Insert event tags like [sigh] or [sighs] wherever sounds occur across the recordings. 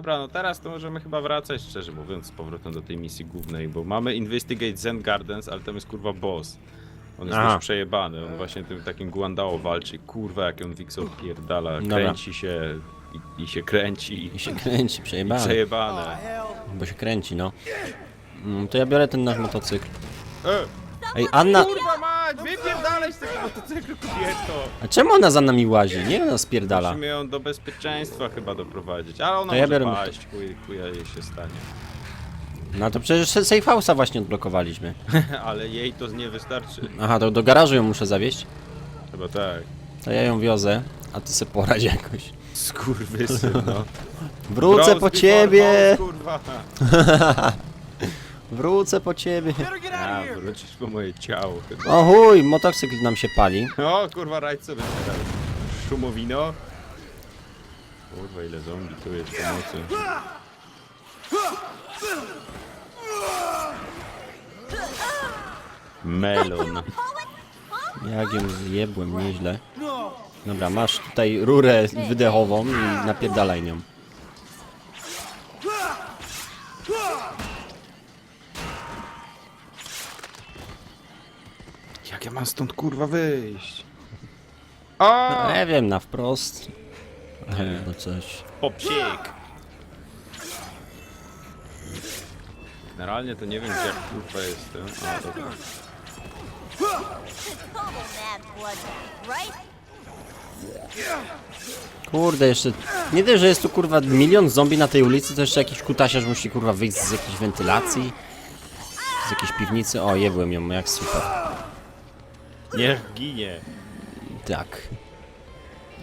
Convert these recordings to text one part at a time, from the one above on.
Dobra, no teraz to możemy chyba wracać, szczerze mówiąc, z powrotem do tej misji głównej, bo mamy Investigate Zen Gardens, ale tam jest kurwa boss. On jest Aha. już przejebany, on właśnie tym takim Guandao walczy. Kurwa, jak on Wixo pierdala, Dobra. kręci się i, i się kręci. I się kręci, przejebane. Przejebane. Bo się kręci, no. Mm, To ja biorę ten nasz motocykl. E, Ej, Anna! kurwa mać, wypierdalaj z tego motocyklu, kobieto! A czemu ona za nami łazi? Nie ona spierdala. Musimy ją do bezpieczeństwa chyba doprowadzić, ale ona To ja może biorę paść, chuj, chuja jej się stanie. [laughs] No to przecież safe house'a właśnie odblokowaliśmy. [laughs] ale jej to nie wystarczy. Aha, to do garażu ją muszę zawieźć. Chyba tak. To ja ją wiozę, a ty se poradź jakoś. Skurwysyn, no. [laughs] Wrócę po before ciebie! boss, kurwa. Wrócę po ciebie! A, wrócisz po moje ciało chyba. O chuj, motocykl nam się pali. O, kurwa, sobie teraz. Szumowino. Kurwa, ile zombie tu jest pomocy. Melon. Jak ją zjebłem, nieźle. Dobra, masz tutaj rurę wydechową i napierdalaj nią. Jak ja mam stąd kurwa wyjść? O! No, nie wiem, na wprost. Albo coś. Popsik! Generalnie to nie wiem gdzie jak kurwa jestem. A, dobra. Kurde, jeszcze... Nie dość, że jest tu kurwa milion zombie na tej ulicy, to jeszcze jakiś kutasiarz musi kurwa wyjść z jakiejś wentylacji. Z jakiejś piwnicy. O, jebłem ją, jak super. Niech ginie. Tak.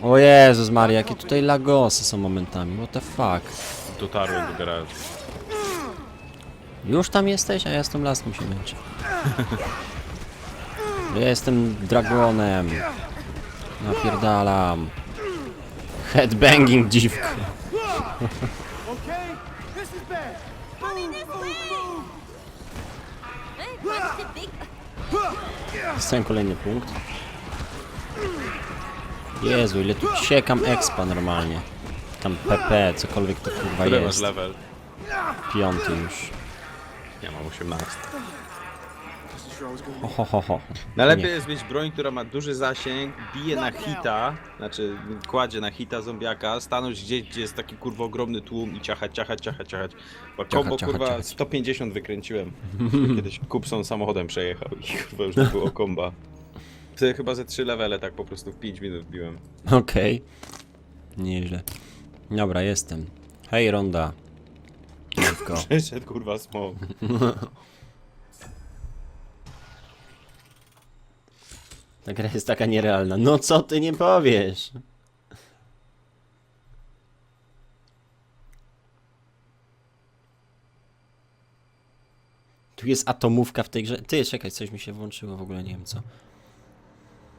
O Jezus Maria, jakie tutaj lagosy są momentami, what the fuck. Dotarłem do garażu. Już tam jesteś, a ja z tą laską się męczę. Ja jestem dragonem. Napierdalam. Headbanging dziwko. Okay, this is bad. Coming this way! Hey, what's the big... Dostałem kolejny punkt. Jezu, ile tu siekam expa normalnie. Tam PP, cokolwiek to kurwa Który masz jest. level? Piąty już. Ja mam 18. Ho, ho, ho, ho. Najlepiej jest mieć broń, która ma duży zasięg, bije na hita, znaczy kładzie na hita zombiaka, stanąć gdzieś, gdzie jest taki kurwa ogromny tłum i ciachać, ciachać, ciachać, ciachać. Bo kombo ciachać, kurwa ciachać. 150 wykręciłem. [laughs] Kiedyś kupson samochodem przejechał i kurwa już nie było komba. Wtedy chyba ze 3 levele tak po prostu w 5 minut biłem. Okej. Nieźle. Dobra, jestem. Hej, Ronda. Dziwko. [laughs] Przyszedł kurwa smok. [laughs] Ta gra jest taka nierealna. No co ty nie powiesz? Tu jest atomówka w tej grze. Ty, czekaj, coś mi się włączyło w ogóle, nie wiem co.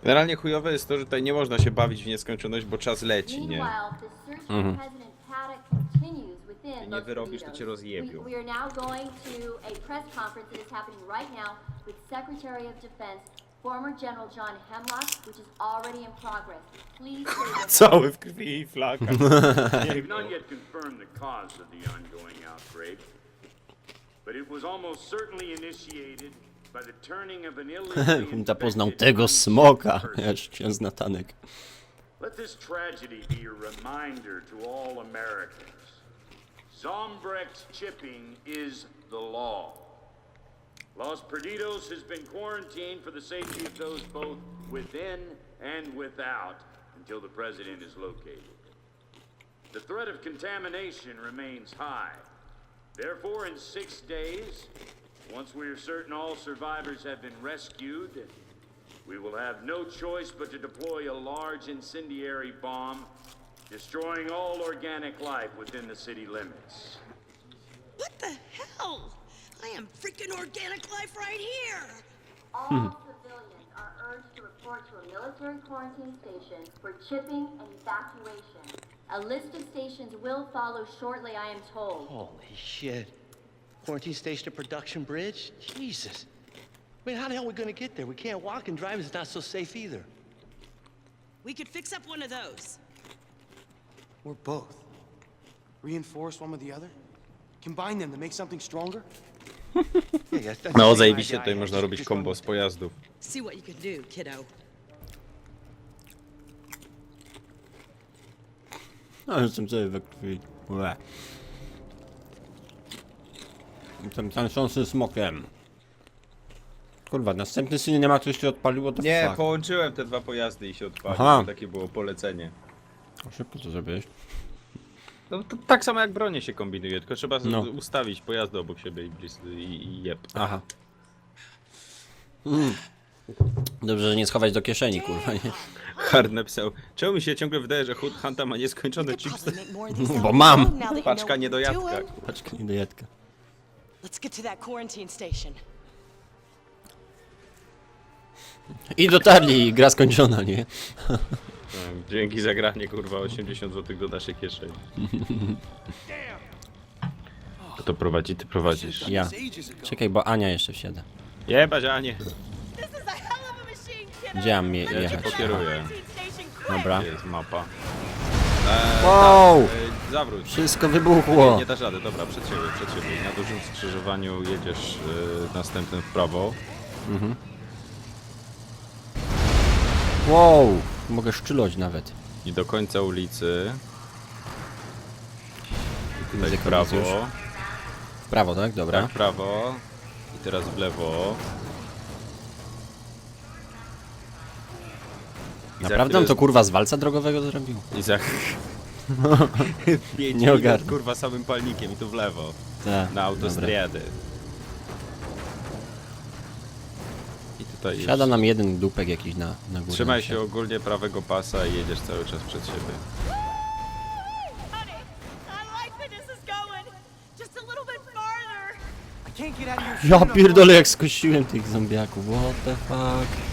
Generalnie chujowe jest to, że tutaj nie można się bawić w nieskończoność, bo czas leci, nie? Meanwhile, the search for President Paddock continues within Nie Los wyrobisz, to cię rozjebią. We, we are now going to a press conference that is happening right now with Secretary of Defense, former General John Hemlock, which is already in progress. Please. [laughs] Cały w krwi i flaka. We've [laughs] not yet confirmed the cause of the ongoing outbreak, but it was almost certainly initiated by the turning of an [laughs] illegally infected tego smoka. person. Aż ksiądz Natanek. Let this tragedy be a reminder to all Americans. Zombrex chipping is the law. Los Perdidos has been quarantined for the safety of those both within and without until the president is located. The threat of contamination remains high. Therefore, in six days, once we are certain all survivors have been rescued, we will have no choice but to deploy a large incendiary bomb, destroying all organic life within the city limits. What the hell? I am freaking organic life right here. All hmm. civilians are urged to report to a military quarantine station for chipping and evacuation. A list of stations will follow shortly, I am told. Holy shit. Quarantine station at Production Bridge? Jesus. I mean, how the hell are we gonna get there? We can't walk and drive. It's not so safe either. We could fix up one of those. We're both. Reinforce one with the other? Combine them to make something stronger? No, zajebiście tutaj można robić kombo z pojazdów. See what you can do, kiddo. No, jestem cały we krwi. Ue. Jestem tańczącym smokiem. Kurwa, następny syn nie ma, coś się odpaliło, to Nie, fuck. połączyłem te dwa pojazdy i się odpalił. Aha. Takie było polecenie. Szybko to zrobiłeś. No to tak samo jak bronie się kombinuje, tylko trzeba No. ustawić pojazdy obok siebie i, blis- i, i jeb. Aha. Mm. Dobrze, że nie schować do kieszeni, kurwa, nie? Hard napisał, czemu mi się ciągle wydaje, że Hood Hunta ma nieskończone chipsy? [laughs] Bo mam. Paczka niedojadka. Paczka nie do jadka. Let's get to that quarantine station. I dotarli, gra skończona, nie? [laughs] Dzięki za granie, kurwa, 80 zł do naszej kieszeni. Kto [laughs] to prowadzi? Ty prowadzisz. Ja. Czekaj, bo Ania jeszcze wsiada. Jebać, a nie. This is a hell of a machine, kiddo. Gdzie mam je, Ja cię jechać? pokieruję. Quarantine station quick. Dobra. Jest mapa? Wow! Ej, zawróć. Wszystko wybuchło! Nie dasz rady, dobra, przed siebie, przed siebie. Na dużym skrzyżowaniu jedziesz y, następnym w prawo. Wow! Mogę szczylać nawet. I do końca ulicy. I tutaj w prawo. W prawo, tak? Dobra. Tak, w prawo. I teraz w lewo. I za Naprawdę on chwilę- to kurwa z walca drogowego zrobił? I za... [laughs] Pięć Nie minut, ogarnę. kurwa samym palnikiem i tu w lewo. Tak. Na autostradę. I tutaj Siada już... nam jeden dupek jakiś na, na górę. Trzymaj się ogólnie prawego pasa i jedziesz cały czas przed siebie. Ja pierdolę jak skosiłem tych zombiaków, what the fuck.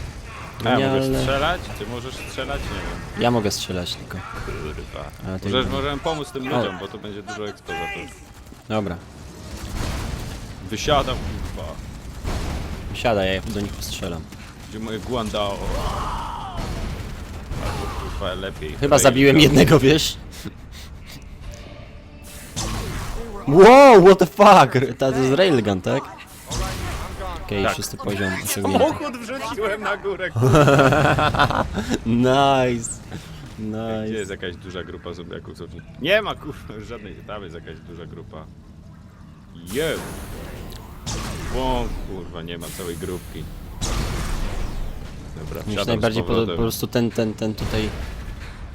A, możesz Genialne. strzelać? Ty możesz strzelać? Nie wiem. Ja mogę strzelać tylko. Kurwa. A, ty Możesz, możemy pomóc tym ludziom, bo to będzie dużo ekspozatorów. Dobra. Wysiadam, kurwa. Siadaj, ja do nich strzelam. Gdzie moje Guandao? Albo kurwa lepiej. Chyba zabiłem jednego, wiesz? Wow, what the fuck? To jest railgun, tak? Okej, Tak. szósty poziom osiągnięty. Samochód wrzuciłem na górę, [laughs] Nice. Gdzie Nice. jest jakaś duża grupa zombiaków? co w- Nie ma kurwa żadnej, tam jest jakaś duża grupa. Jeb! O kurwa, nie ma całej grupki. Dobra, wsiadam najbardziej z po, po powrotem. prostu ten, ten, ten tutaj...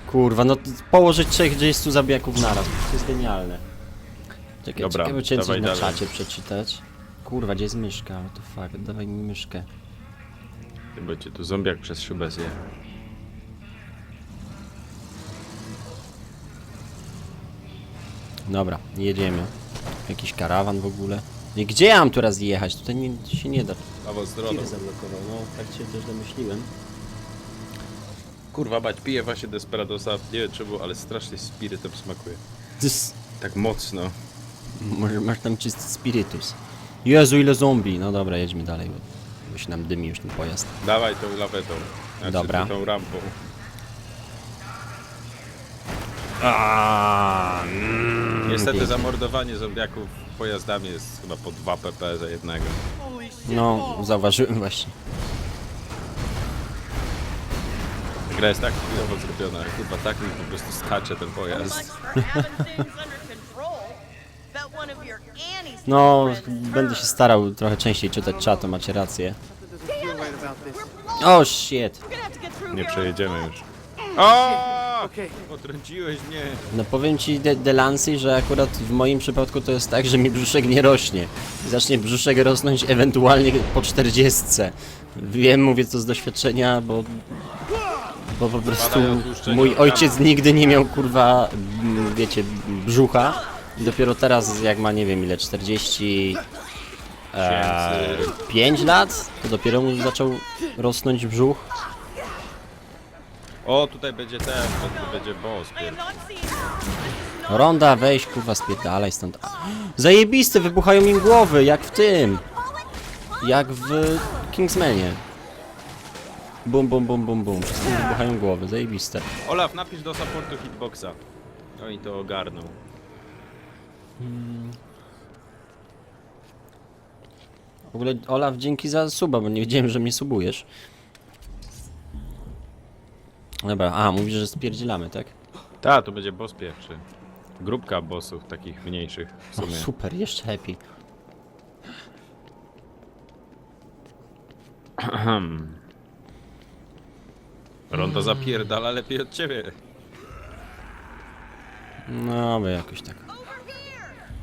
Kurwa, no t- położyć trzech 30 zabijaków naraz, to jest genialne. Czekaj, Dobra, bo chciałem coś dawaj na dalej. czacie przeczytać. Kurwa, gdzie jest myszka? What the fuck, dawaj mi myszkę. Bo cię tu zombiak przez szybę zje. Dobra, jedziemy. Jakiś karawan w ogóle. I gdzie ja mam teraz jechać? Tutaj nie, się nie da. Prawo. Tir zablokował, no tak się też domyśliłem. Kurwa, bać, piję właśnie Desperadosa, nie wiem czemu, ale strasznie spirytem smakuje. Tys, Tak mocno. może masz tam czysty spirytus. Jezu, ile zombie! No dobra, jedźmy dalej, bo, bo się nam dymi już ten pojazd. Dawaj tą lawetą. Znaczy, Dobra. Tą rampą. Niestety pięknie. zamordowanie zombiaków pojazdami jest chyba po 2 pp za jednego. No, zauważyłem właśnie. Gra jest tak chwilowo zrobiona, chyba tak mi po prostu skacze ten pojazd. No, będę się starał trochę częściej czytać czat, to macie rację. O, shit! Nie przejedziemy już. O! Okej. Potrąciłeś mnie. No powiem ci, De Delancey, że akurat w moim przypadku to jest tak, że mi brzuszek nie rośnie. Zacznie brzuszek rosnąć ewentualnie po 40. Wiem, mówię to z doświadczenia, bo... Bo po prostu Badają tłuszczenie mój organów. ojciec nigdy nie miał, kurwa, m, wiecie, brzucha. I dopiero teraz, jak ma, nie wiem ile, 40... E, 5 lat, to dopiero mu zaczął rosnąć brzuch. O, tutaj będzie ten, to będzie boss. I Ronda, weź kurwa spierdalaj stąd. Zajebiste, wybuchają im głowy, jak w tym. Jak w Kingsmanie. Bum, bum, bum, bum, bum. Wszystkim wybuchają głowy, zajebiste. Olaf, napisz do supportu hitboxa. Oni to ogarną. Mm. W ogóle Olaf, dzięki za suba, bo nie wiedziałem, że mnie subujesz. Dobra, a mówisz, że spierdzielamy, tak? Ta, to będzie boss pierwszy. Grupka bossów takich mniejszych w O, sumie. super, jeszcze lepiej. [clears throat] Rondo zapierdala lepiej od ciebie. No, bo jakoś tak.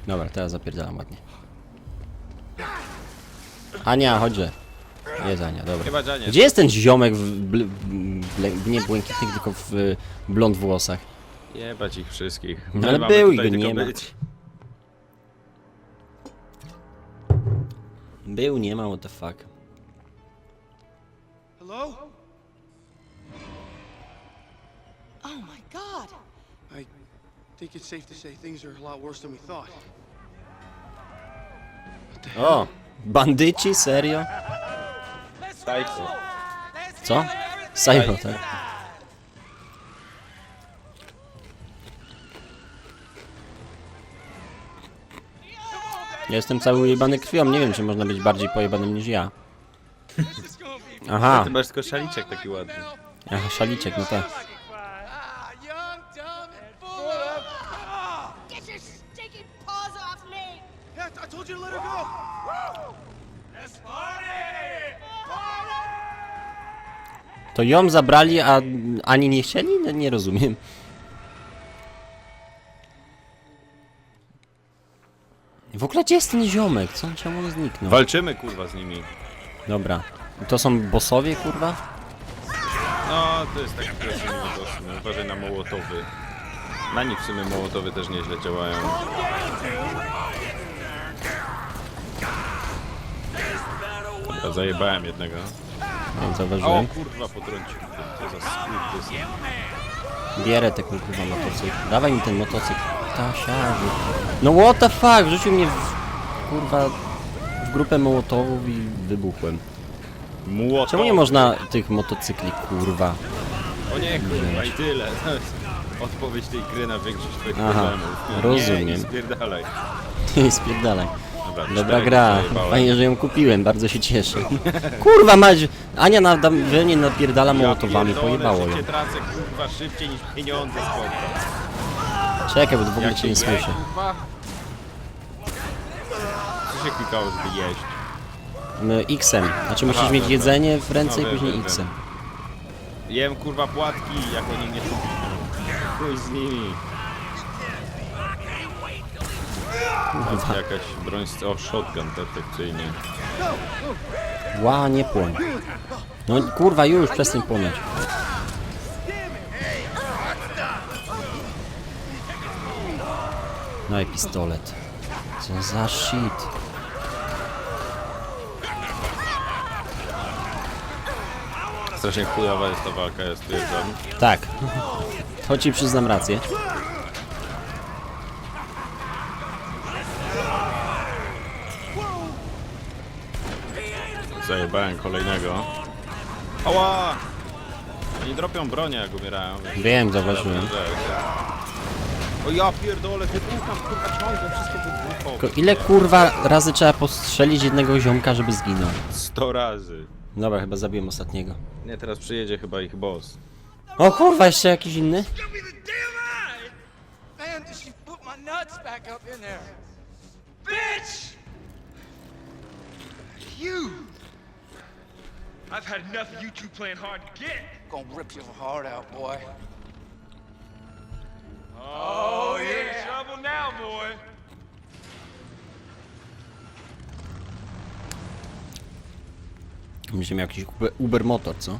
Dobra, teraz zapierdalam ładnie. Ania, chodźże. Jest Ania, dobra. Chyba. Gdzie jest ten ziomek w, bl, ble, nie błękitnych, tylko w y, blond włosach? Jebać ich wszystkich. No ale mamy był i tutaj go tylko nie ma. być. Był, nie ma, what the fuck. Hello? Oh my god. I think it's safe to say things are a lot worse than we thought. O! Bandyci? Serio? Psycho. Co? Psycho, tak? Ja Jestem cały ujebany krwią, nie wiem czy można być bardziej pojebanym niż ja. [laughs] Aha, Ty masz tylko szaliczek taki ładny. aha szaliczek, no tak. To ją zabrali, a ani nie chcieli? No, nie rozumiem. W ogóle gdzie jest ten ziomek? Co on czemu zniknął? Walczymy kurwa z nimi. Dobra. To są bossowie, kurwa? No, to jest taki pierwszy boss. No, uważaj na mołotowy. Na nich w sumie mołotowy też nieźle działają. Dobra, zajebałem jednego. Nie O zauważyłem. kurwa, potrącił. Co za skurwysyn. Bierę ten kurwa motocykl. Dawaj mi ten motocykl. Tasiarzu. No what the fuck? Wrzucił mnie w, kurwa w grupę mołotowów i wybuchłem. Młotowy. Czemu nie można tych motocykli, kurwa? O nie, kurwa, i tyle. To [laughs] jest odpowiedź tej gry na większość twoich Aha, problemów. Nie, rozumiem. Nie, spierdalaj. [laughs] Nie spierdalaj. Dobra, Dobra gra. zajebałem. Fajnie, że ją kupiłem, bardzo się cieszę. [laughs] Kurwa mać! Ania na nie napierdala mołotowami, pierdolę, pojebało ją. życie tracę kurwa szybciej niż pieniądze spoko. Czekaj, bo w ogóle cię nie słyszę. kurwa? Co się klikało, żeby jeść? M, X-em. Znaczy musisz Aha, mieć dobra. jedzenie w ręce No, i wiem, później wiem, X-em. Jem kurwa płatki, jak oni mnie tu Chuj z nimi. Jakaś broń z... O, shotgun perfekcyjnie. Ła, nie płoń. No kurwa już, przestań płonąć. No i pistolet. Co za shit. Strasznie chujowa jest ta walka, ja stwierdzam. Tak. To ci przyznam rację. Zajebałem kolejnego. Ała! Oni dropią bronię jak umierają. więc- Wiem, zauważyłem. O ja pierdolę, wybucham kurwa ciągle, wszystko wybuchło. Tylko ile kurwa razy trzeba postrzelić jednego ziomka, żeby zginął? 100 razy. Dobra, chyba zabiłem ostatniego. Nie, teraz przyjedzie chyba ich boss. O kurwa, jeszcze jakiś inny? Man, did she put my nuts back up in there? Bitch! You! I've had enough of you two playing hard to get. Gonna rip your heart out, boy. Oh, you're in trouble now, boy. Będzie miał jakiś Uber, Uber motor, co?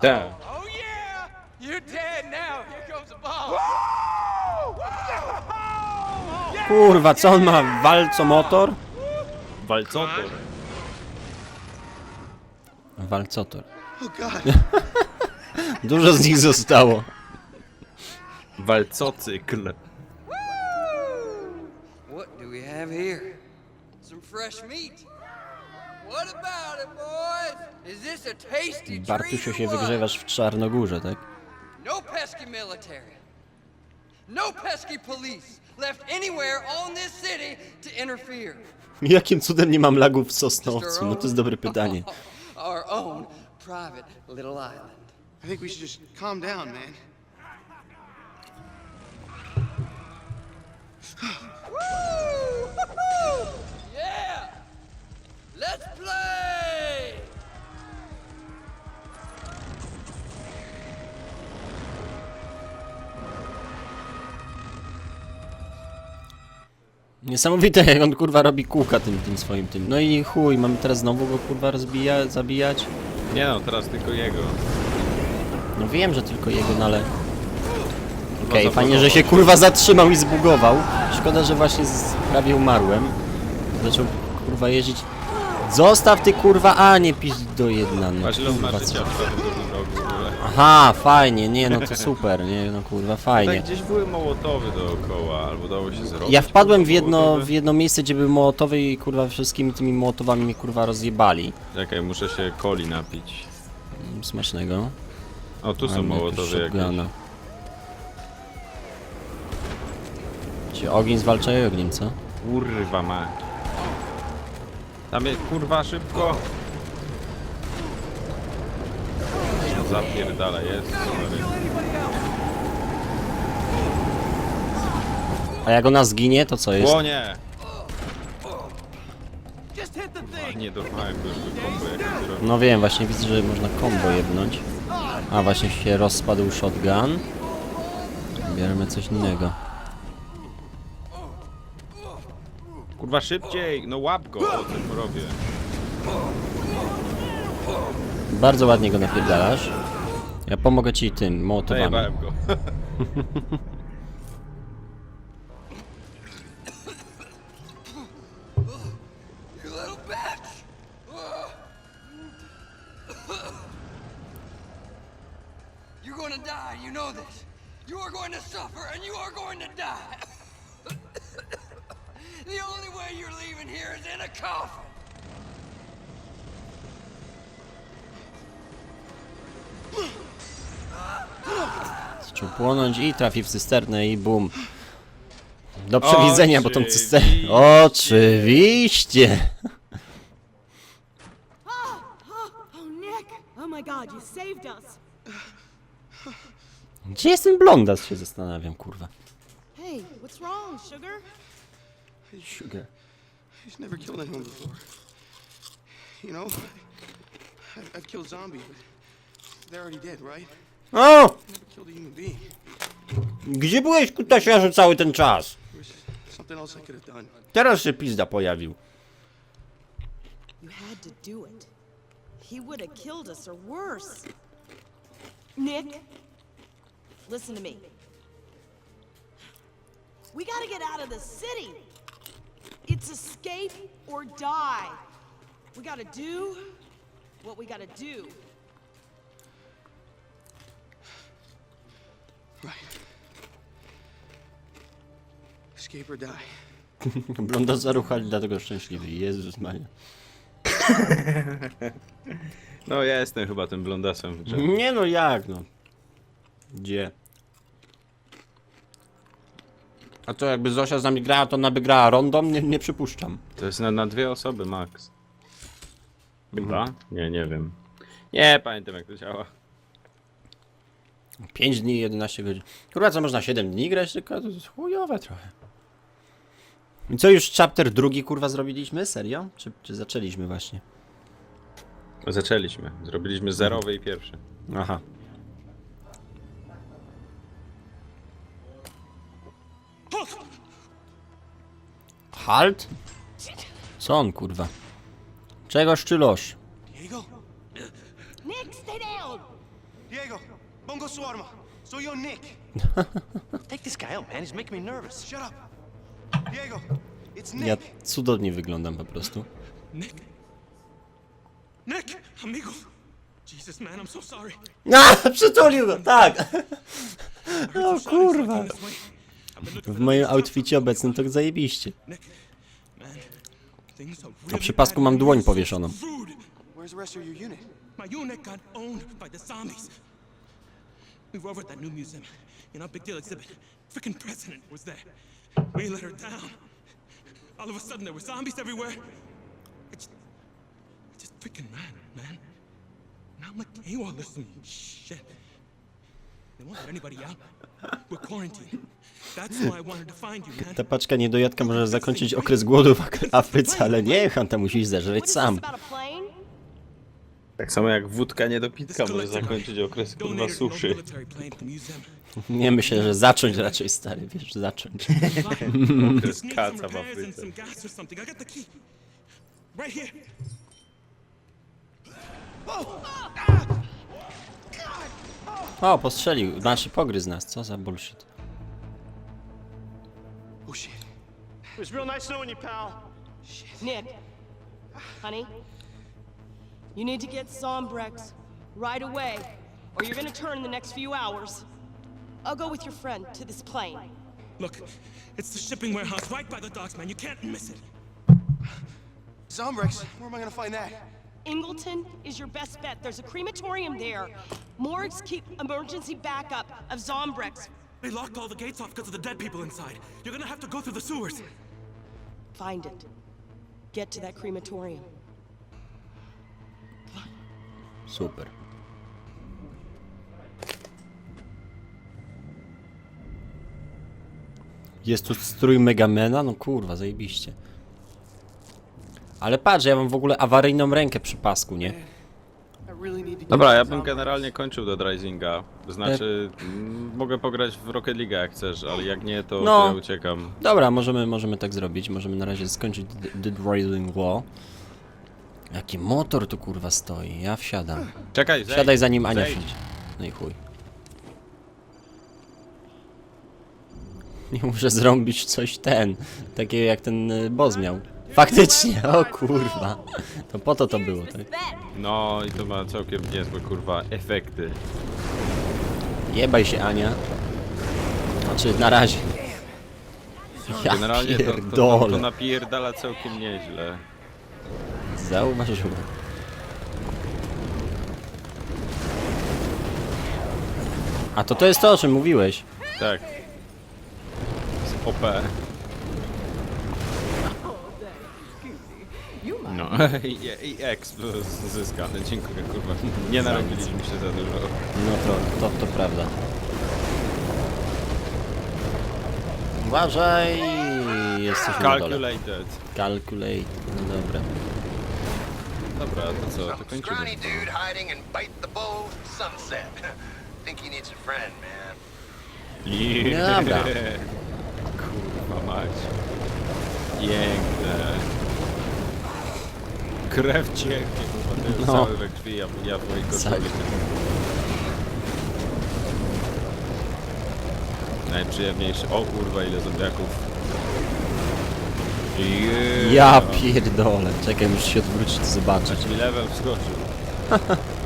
Tak. Oh, yeah! You're dead now. Here comes the boss. Kurwa, co on ma? Walcomotor? Walcotor. Walcotor. [laughs] Dużo z nich zostało. Walcocykl. What do we have here? Some fresh meat. What about it, boys? Is this a tasty or się wygrzewasz w Czarnogórze, tak? No pesky military. No pesky police left anywhere on this city to interfere. [laughs] Jakim cudem nie mam lagów w Sosnowcu? No to jest dobre pytanie. [laughs] Our own private little island. I think we should just calm down, man. [sighs] Niesamowite, jak on kurwa robi kółka tym, tym swoim tym. No i chuj, mamy teraz znowu go kurwa rozbija, zabijać. Nie no, teraz tylko jego. No wiem, że tylko jego, no ale... Okej, zabugował. fajnie, że się kurwa zatrzymał i zbugował. Szkoda, że właśnie z... prawie umarłem. Zaczął kurwa jeździć. Zostaw ty kurwa, a nie pisz do jedna. No, Patrz ile on ma kurwa, życia co? w prawym Aha, fajnie, nie no to super, nie no kurwa, fajnie. Tak gdzieś były mołotowy dookoła, albo dało się zrobić. Ja wpadłem w jedno, w jedno miejsce, gdzie były mołotowy i kurwa wszystkimi tymi mołotowami mnie kurwa rozjebali. Czekaj, muszę się coli napić. Mm, Smacznego. O, tu są jakiegoś mołotowy jakieś. shotguna. Ci ogień zwalczają ogniem, co? Kurwa mać. Tam jest, kurwa, szybko! Zapierdala, jest. sorry. A jak ona zginie, to co jest? Łonie! A, nie dorwałem go, kombo. No wiem, właśnie widzę, że można combo jebnąć. A właśnie się rozpadł shotgun. Bierzemy coś innego. Kurwa, szybciej! No łap go, o tym robię. Bardzo ładnie go napierdalasz. Ja pomogę ci tym mołotowami. Zajebałem go. The only way you're leaving here is in a coffin. Zaczął płonąć i trafi w cysternę i bum. Do przewidzenia, bo tą cysternę... Oczywiście! Gdzie jest ten blondas, się zastanawiam, kurwa. Hey, what's wrong, sugar? Sugar. He's never killed anyone before. You know, I've, I've killed zombies, but they're already dead, right? O! Killed a human being. Gdzie byłeś, kutasiarzu, cały ten czas? There's something else I could have done. Teraz się pizda pojawił. You had to do it. He would have killed us or worse. Nick, listen to me. We gotta get out of the city. It's escape or die. We gotta do what we gotta do. Right. Escape or die. Blondas zaruchali, dlatego szczęśliwy. Jezus Maria. No ja jestem chyba tym blondasem. Nie no, jak no? Gdzie? A to jakby Zosia z nami grała, to ona by grała rondą? Nie, nie przypuszczam. To jest na, na dwie osoby max. Chyba? Nie, nie wiem. Nie pamiętam jak to działa. 5 dni, 11 godzin. Kurwa, co można 7 dni grać, tylko to jest chujowe trochę. I co, już chapter drugi, kurwa, zrobiliśmy? Serio? Czy, czy zaczęliśmy właśnie? Zaczęliśmy. Zrobiliśmy zerowy i pierwszy. Aha. Halt? Co on, kurwa? Czegoż czy? Diego? Down! Diego! Bongo su arma! Soy yo, Nick! [laughs] Take this guy out, man. He's making me nervous. Shut up! Diego! It's Nick! Ja cudownie wyglądam po prostu. [laughs] Nick? Nick! Amigo! Jesus, man, I'm so sorry. A, przytulił go, tak! O so kurwa. W the moim outficie obecnym to zajebiście. A przy pasku mam dłoń you're so powieszoną. Rude. Where's the rest of your unit? My unit got owned by the zombies. We were over at that new museum in our big deal exhibit. freaking president was there. We let her down. All of a sudden, there were zombies everywhere. I just, I just freaking ran, man. Now I'm like, AWOL, listen, shit. They won't let anybody out. We're quarantined. That's why I wanted to find you, man. Ta paczka niedojadka może zakończyć okres głodu w Afryce, ale nie, Hanta musisz What is sam. this about a plane? Tak samo jak wódka niedopitka może zakończyć okres kurwa suszy. Nie myślę, że zacząć raczej, stary, wiesz, zacząć. [laughs] Okres kaca w Afryce. O, postrzelił, znaczy pogryzł nas, co za bullshit. Oh shit. It was real nice knowing you, pal. Nick, honey, you need to get Zombrex right away, or you're gonna turn in the next few hours. I'll go with your friend to this plane. Look, it's the shipping warehouse right by the docks, man. You can't miss it. Zombrex, where am I gonna find that? Ingleton is your best bet. There's a crematorium there. Morgues keep emergency backup of Zombrex. They locked all the gates off because of the dead people inside. You're gonna have to go through the sewers. Find it. Get to that crematorium. Super. Jest tu strój Megamena? No kurwa, zajebiście. Ale patrz, ja mam w ogóle awaryjną rękę przy pasku, nie? Dobra, ja bym generalnie kończył do Risinga. Znaczy, mm, mogę pograć w Rocket League jak chcesz, ale jak nie, to, No. to ja uciekam. Dobra, możemy, możemy tak zrobić. Możemy na razie skończyć The- The Rising Law. Jaki motor tu kurwa stoi, ja wsiadam. Czekaj, zejdź, Wsiadaj zanim Ania zejdź. wsiądzie. No i chuj. Nie muszę zrobić coś ten, takiego jak ten y, boss miał. Faktycznie, o kurwa. To po to to było, tak? No i to ma całkiem niezłe kurwa efekty. Jebaj się Ania. Znaczy na razie. Ja Generalnie to, to, to, to pierdolę. napierdala całkiem nieźle. Zauważyłem. A to to jest to, o czym mówiłeś. Tak. Z OP. No [laughs] i, i X zyskany, dziękuję kurwa. Nie narobiliśmy się za dużo. No to, to, to prawda. Uważaj! Jesteśmy na dole. Calculated. Calculate. No dobra. Dobra, to co, to Some kończymy. scrawny dude hiding and bite the bow sunset. [laughs] Think he needs a friend, man. Dobra. [laughs] Kurwa mać. Piękne. Krew cieknie, kurwa, ty No. cały we krwi, ja, ja w mojej Cały. koszuli. Najprzyjemniejszy. O kurwa, ile zombiaków. Yeah. Ja pierdolę. Czekaj, muszę się odwrócić i zobaczyć. Mi level wskoczył. [laughs]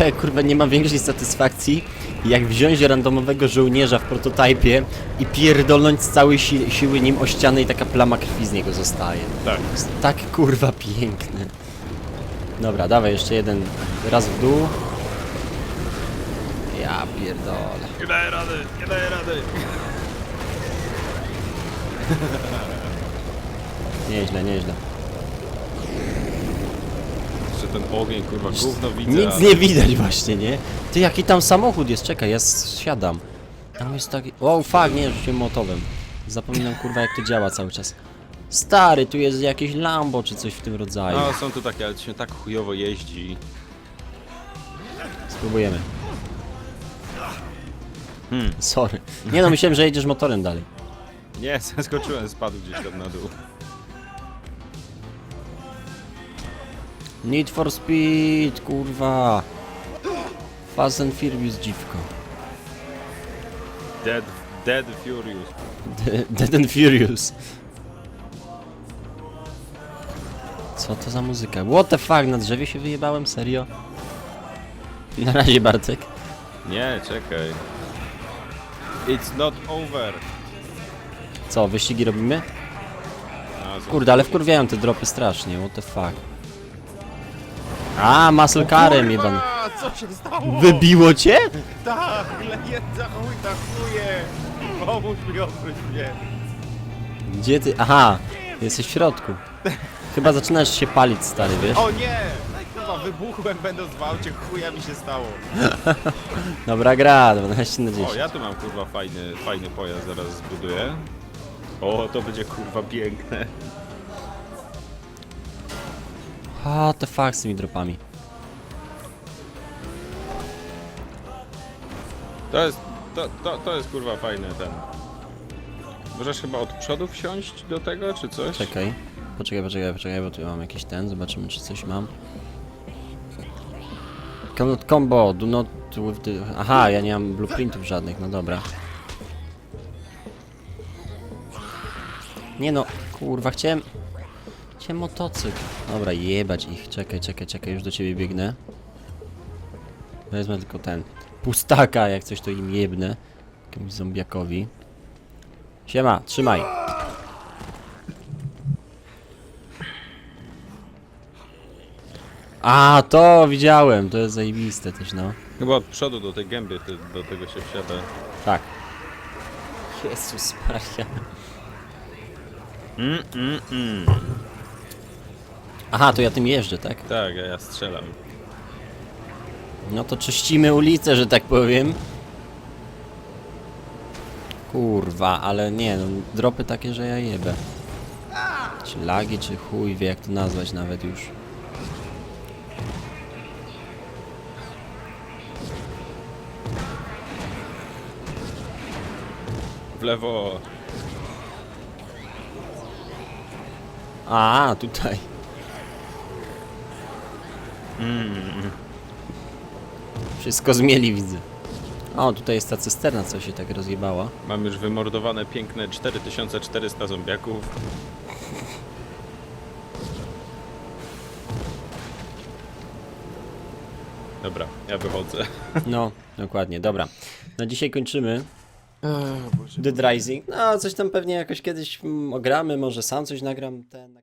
E, Kurwa, nie ma większej satysfakcji, jak wziąć randomowego żołnierza w prototypie i pierdolnąć z całej si siły nim o ścianę i taka plama krwi z niego zostaje. Tak. Jest tak kurwa piękne. Dobra, dawaj jeszcze jeden raz w dół. Ja pierdolę. Nie daję rady, nie daję rady. [laughs] Nieźle, nieźle. Jeszcze ten ogień, kurwa, gówno widzę. Nic ale- nie widać właśnie, nie? Ty, jaki tam samochód jest? Czekaj, ja siadam. Tam jest taki... O, fuck, nie, rzuciłem motowem. Zapominam, kurwa, jak to działa cały czas. Stary, tu jest jakieś Lambo czy coś w tym rodzaju. No, są tu takie, ale to się tak chujowo jeździ. Spróbujemy. Sorry. Nie no, myślałem, że jedziesz motorem dalej. Nie, [laughs] zaskoczyłem, spadł gdzieś tam na dół. Need for Speed, kurwa. Fast and Furious, dziwko. Dead, Dead Furious. De- [laughs] Dead and Furious. Co to za muzyka? What the fuck, na drzewie się wyjebałem? Serio? Na razie, Bartek. Nie, czekaj. It's not over. Co, wyścigi robimy? Kurde, ale wkurwiają te dropy strasznie, what the fuck. A, muscle. Kurwa, Co się stało? Wybiło cię? Tak, za chuj, za chuje. Pomóż mi, obróć mnie. Gdzie ty? Aha, jesteś w środku. Chyba zaczynasz się palić, stary, wiesz? O nie! Chyba wybuchłem będąc w aucie, chuja mi się stało. [laughs] Dobra gra, 12 na 10. O, ja tu mam kurwa fajny, fajny pojazd, zaraz zbuduję. O, to będzie kurwa piękne. A, te fuck z tymi dropami. To jest, to, to, to jest kurwa fajny ten. Możesz chyba od przodu wsiąść do tego, czy coś? Czekaj. Poczekaj, poczekaj, poczekaj, bo tu mam jakiś ten, zobaczymy czy coś mam. Cannot combo, do not with the... Aha, ja nie mam blueprintów żadnych, no dobra. Nie no, kurwa, chciałem... Chciałem motocykl. Dobra, jebać ich, czekaj, czekaj, czekaj, już do ciebie biegnę. Wezmę tylko ten. Pustaka, jak coś to im jebnę. Jakiemuś zombiakowi. Siema, trzymaj. A, to widziałem, to jest zajebiste też, no. Chyba od przodu do tej gęby ty, do tego się wsiada. Tak. Jezus Maria. Mm, mm, mm. Aha, to ja tym jeżdżę, tak? Tak, ja strzelam. No to czyścimy ulicę, że tak powiem. Kurwa, ale nie, no, dropy takie, że ja jebę. Czy lagi, czy chuj wie jak to nazwać nawet już. W lewo. A, tutaj. Mm. Wszystko zmieli, widzę. O, tutaj jest ta cysterna, co się tak rozjebała. Mam już wymordowane piękne 4400 zombiaków. Dobra, ja wychodzę. No, dokładnie, dobra. Na dzisiaj kończymy. Dead Rising. No, coś tam pewnie jakoś kiedyś mm, ogramy, może sam coś nagram ten.